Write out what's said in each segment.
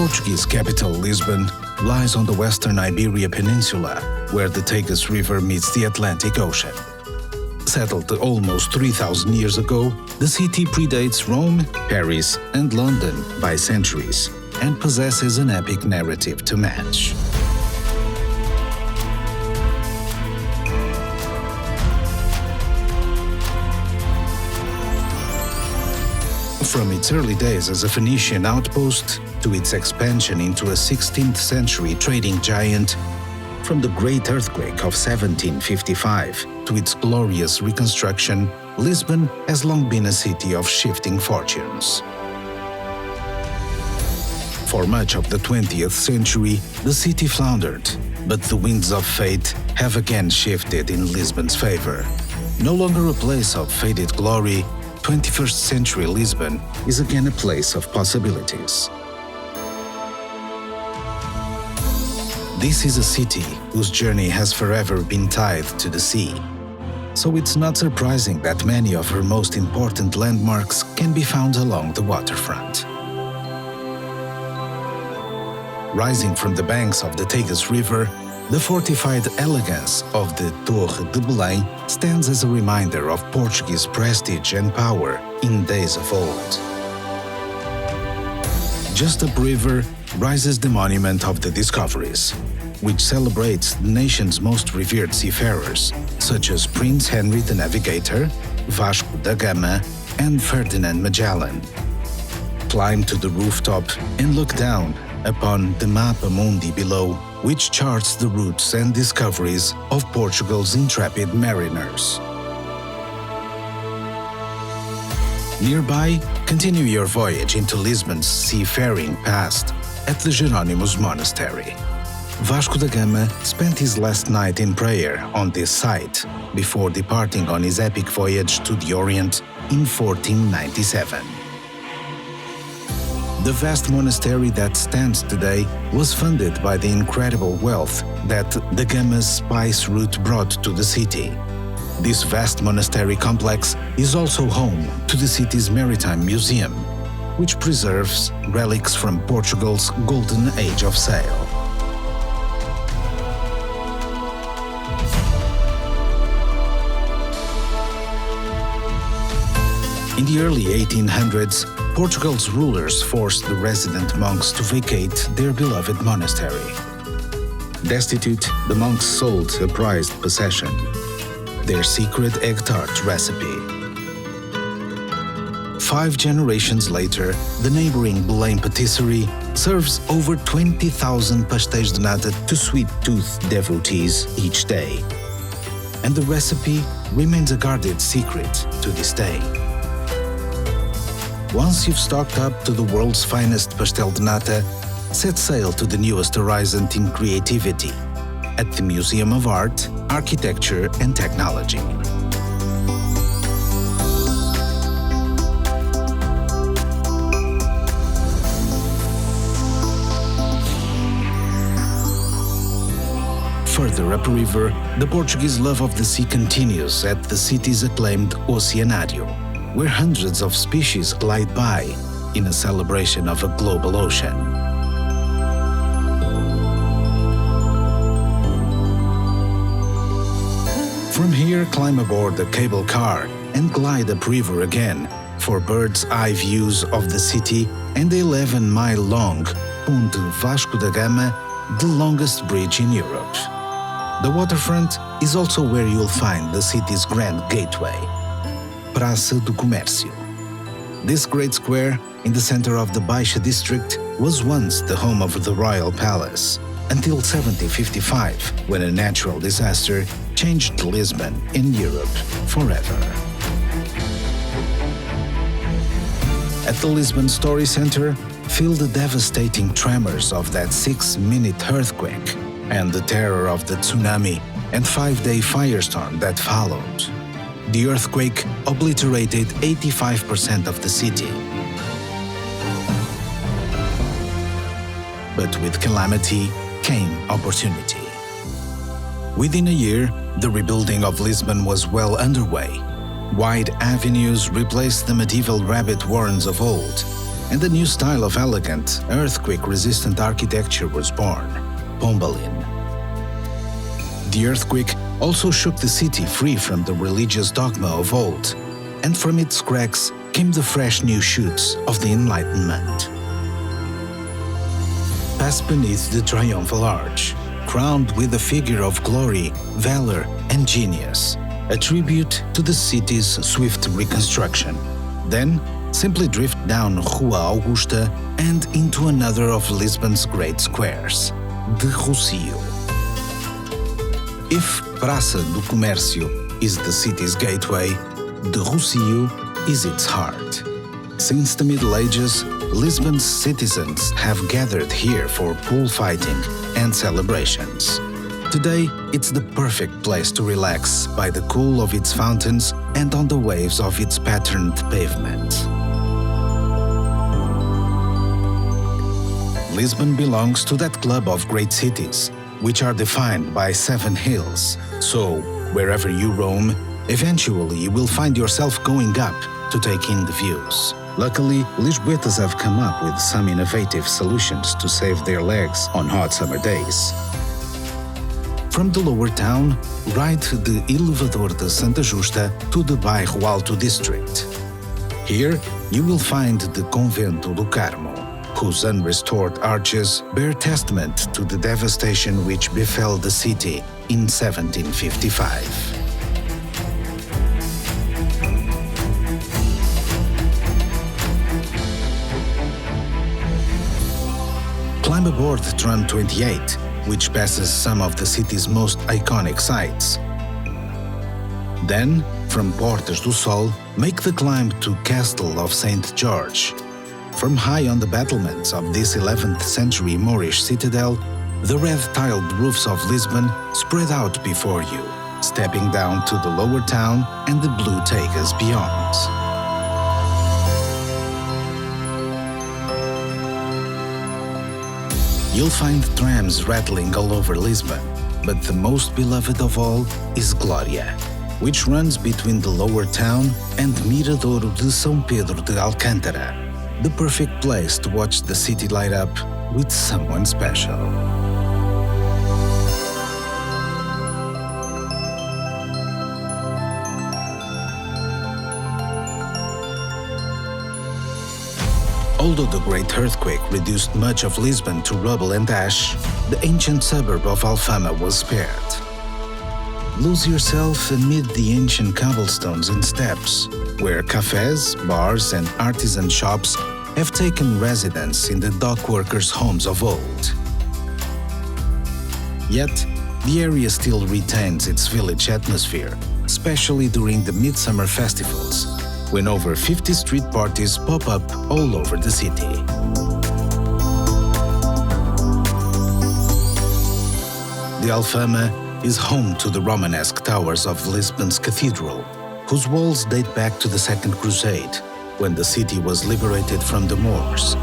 Portuguese capital, Lisbon, lies on the western Iberia Peninsula, where the Tagus River meets the Atlantic Ocean. Settled almost 3,000 years ago, the city predates Rome, Paris, and London by centuries and possesses an epic narrative to match. From its early days as a Phoenician outpost to its expansion into a 16th century trading giant, from the Great Earthquake of 1755 to its glorious reconstruction, Lisbon has long been a city of shifting fortunes. For much of the 20th century, the city floundered, but the winds of fate have again shifted in Lisbon's favor. No longer a place of faded glory, 21st century Lisbon is again a place of possibilities. This is a city whose journey has forever been tied to the sea. So it's not surprising that many of her most important landmarks can be found along the waterfront. Rising from the banks of the Tagus River, the fortified elegance of the Torre de Belém stands as a reminder of Portuguese prestige and power in days of old. Just upriver rises the monument of the discoveries, which celebrates the nation's most revered seafarers, such as Prince Henry the Navigator, Vasco da Gama, and Ferdinand Magellan. Climb to the rooftop and look down upon the Mapa Mundi below, which charts the routes and discoveries of Portugal's intrepid mariners. Nearby, continue your voyage into Lisbon's seafaring past at the Jerónimos Monastery. Vasco da Gama spent his last night in prayer on this site before departing on his epic voyage to the Orient in 1497. The vast monastery that stands today was funded by the incredible wealth that the Gama's spice route brought to the city. This vast monastery complex is also home to the city's Maritime Museum, which preserves relics from Portugal's golden age of sail. In the early 1800s, Portugal's rulers forced the resident monks to vacate their beloved monastery. Destitute, the monks sold a prized possession their secret egg tart recipe. Five generations later, the neighboring Belém patisserie serves over 20,000 pastéis de nata to sweet tooth devotees each day. And the recipe remains a guarded secret to this day. Once you've stocked up to the world's finest pastel de nata, set sail to the newest horizon in creativity at the Museum of Art, Architecture and Technology. Further upriver, the Portuguese love of the sea continues at the city's acclaimed Oceanário, where hundreds of species glide by in a celebration of a global ocean. From here, climb aboard the cable car and glide upriver again for bird's eye views of the city and the 11 mile long Ponte Vasco da Gama, the longest bridge in Europe. The waterfront is also where you'll find the city's grand gateway, Praça do Comércio. This great square in the center of the Baixa district was once the home of the royal palace until 1755 when a natural disaster changed Lisbon in Europe forever. At the Lisbon Story Center, feel the devastating tremors of that six minute earthquake and the terror of the tsunami and five day firestorm that followed. The earthquake obliterated 85% of the city. But with calamity came opportunity. Within a year, the rebuilding of Lisbon was well underway. Wide avenues replaced the medieval rabbit warrens of old. and a new style of elegant, earthquake-resistant architecture was born, Pombalin. The earthquake also shook the city free from the religious dogma of old, and from its cracks came the fresh new shoots of the Enlightenment. Pass beneath the triumphal arch, crowned with a figure of glory, valor, and genius, a tribute to the city's swift reconstruction. Then, simply drift down Rua Augusta and into another of Lisbon's great squares, de Rocio. If Praça do Comércio is the city's gateway, de Rocio is its heart. Since the Middle Ages, Lisbon's citizens have gathered here for bullfighting and celebrations. Today, it's the perfect place to relax by the cool of its fountains and on the waves of its patterned pavement. Lisbon belongs to that club of great cities, which are defined by seven hills. So, wherever you roam, eventually you will find yourself going up to take in the views. Luckily, Lisboetas have come up with some innovative solutions to save their legs on hot summer days. From the lower town, ride the Elevador de Santa Justa to the Bairro Alto district. Here, you will find the Convento do Carmo, whose unrestored arches bear testament to the devastation which befell the city in 1755. Climb aboard Tram 28 which passes some of the city's most iconic sites. Then, from Portas do Sol, make the climb to Castle of St. George. From high on the battlements of this 11th century Moorish citadel, the red tiled roofs of Lisbon spread out before you, stepping down to the lower town and the blue tagas beyond. You'll find trams rattling all over Lisbon, but the most beloved of all is Gloria, which runs between the lower town and Miradouro de São Pedro de Alcântara, the perfect place to watch the city light up with someone special. Although the great earthquake reduced much of Lisbon to rubble and ash, the ancient suburb of Alfama was spared. Lose yourself amid the ancient cobblestones and steps, where cafes, bars, and artisan shops have taken residence in the dock workers' homes of old. Yet, the area still retains its village atmosphere, especially during the midsummer festivals, when over 50 street parties pop up all over the city. The Alfama is home to the Romanesque towers of Lisbon's cathedral, whose walls date back to the Second Crusade, when the city was liberated from the Moors.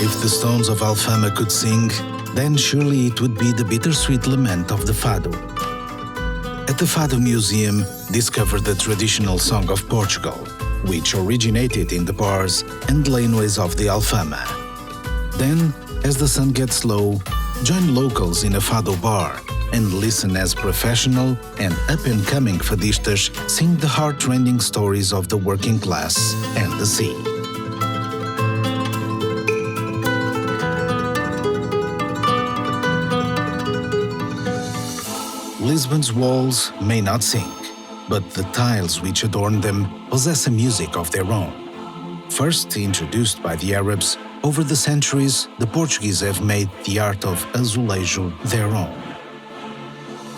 If the stones of Alfama could sing, then surely it would be the bittersweet lament of the Fado. At the Fado Museum, discover the traditional song of Portugal, which originated in the bars and laneways of the Alfama. Then, as the sun gets low, join locals in a Fado bar and listen as professional and up-and-coming fadistas sing the heart-rending stories of the working class and the sea. Lisbon's walls may not sing, but the tiles which adorn them possess a music of their own. First introduced by the Arabs, over the centuries the Portuguese have made the art of azulejo their own.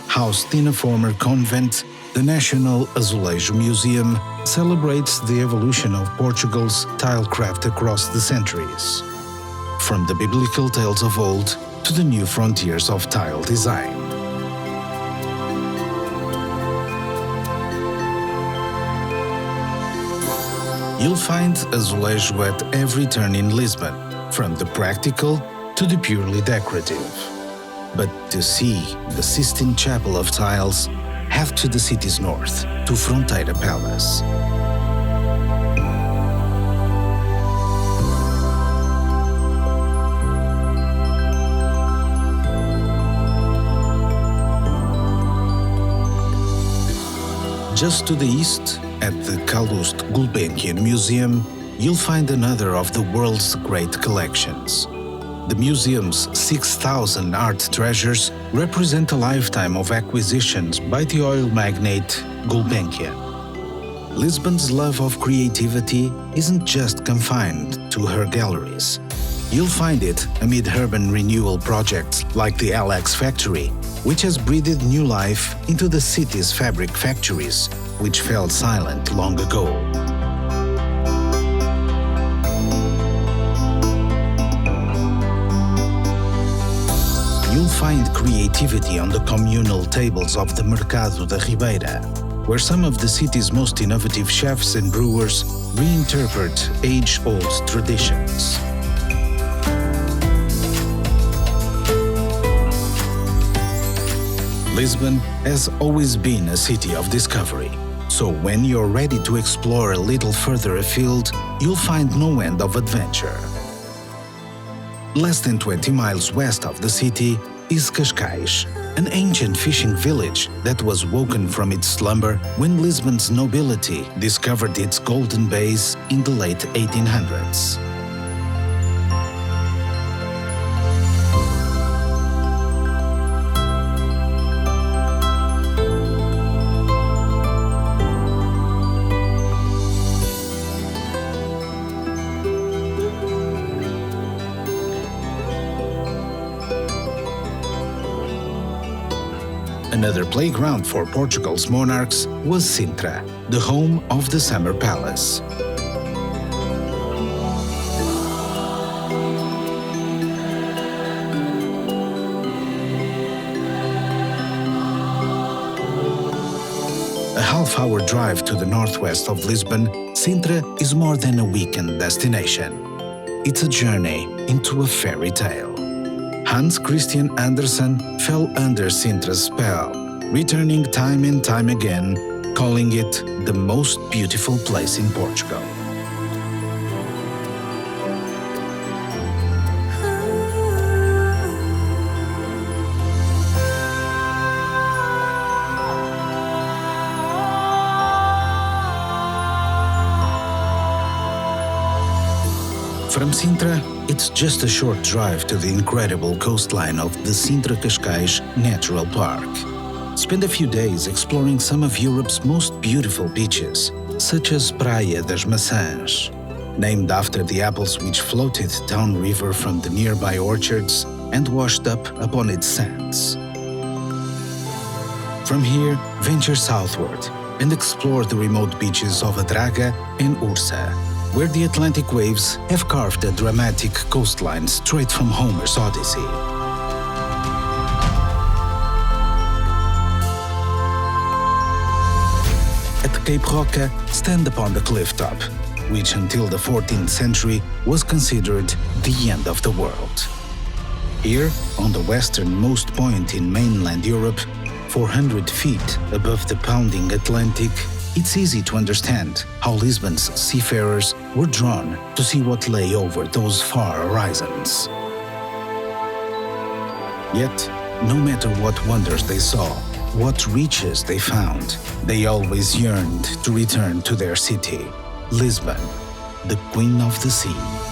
Housed in a former convent, the National Azulejo Museum celebrates the evolution of Portugal's tilecraft across the centuries, from the biblical tales of old to the new frontiers of tile design. You'll find azulejo at every turn in Lisbon, from the practical to the purely decorative. But to see the Sistine Chapel of tiles, head to the city's north, to Fronteira Palace. Just to the east, at the Calouste Gulbenkian Museum, you'll find another of the world's great collections. The museum's 6,000 art treasures represent a lifetime of acquisitions by the oil magnate Gulbenkian. Lisbon's love of creativity isn't just confined to her galleries. You'll find it amid urban renewal projects like the LX Factory, which has breathed new life into the city's fabric factories, which fell silent long ago. You'll find creativity on the communal tables of the Mercado da Ribeira, where some of the city's most innovative chefs and brewers reinterpret age-old traditions. Lisbon has always been a city of discovery. So when you're ready to explore a little further afield, you'll find no end of adventure. Less than 20 miles west of the city is Cascais, an ancient fishing village that was woken from its slumber when Lisbon's nobility discovered its golden bays in the late 1800s. Another playground for Portugal's monarchs was Sintra, the home of the Summer Palace. A half-hour drive to the northwest of Lisbon, Sintra is more than a weekend destination. It's a journey into a fairy tale. Hans Christian Andersen fell under Sintra's spell, returning time and time again, calling it the most beautiful place in Portugal. From Sintra, it's just a short drive to the incredible coastline of the Sintra Cascais Natural Park. Spend a few days exploring some of Europe's most beautiful beaches, such as Praia das Maçãs, named after the apples which floated downriver from the nearby orchards and washed up upon its sands. From here, venture southward and explore the remote beaches of Adraga and Ursa, where the Atlantic waves have carved a dramatic coastline straight from Homer's Odyssey. At Cape Roca, stand upon the cliff top, which until the 14th century was considered the end of the world. Here, on the westernmost point in mainland Europe, 400 feet above the pounding Atlantic, it's easy to understand how Lisbon's seafarers were drawn to see what lay over those far horizons. Yet, no matter what wonders they saw, what riches they found, they always yearned to return to their city, Lisbon, the Queen of the Sea.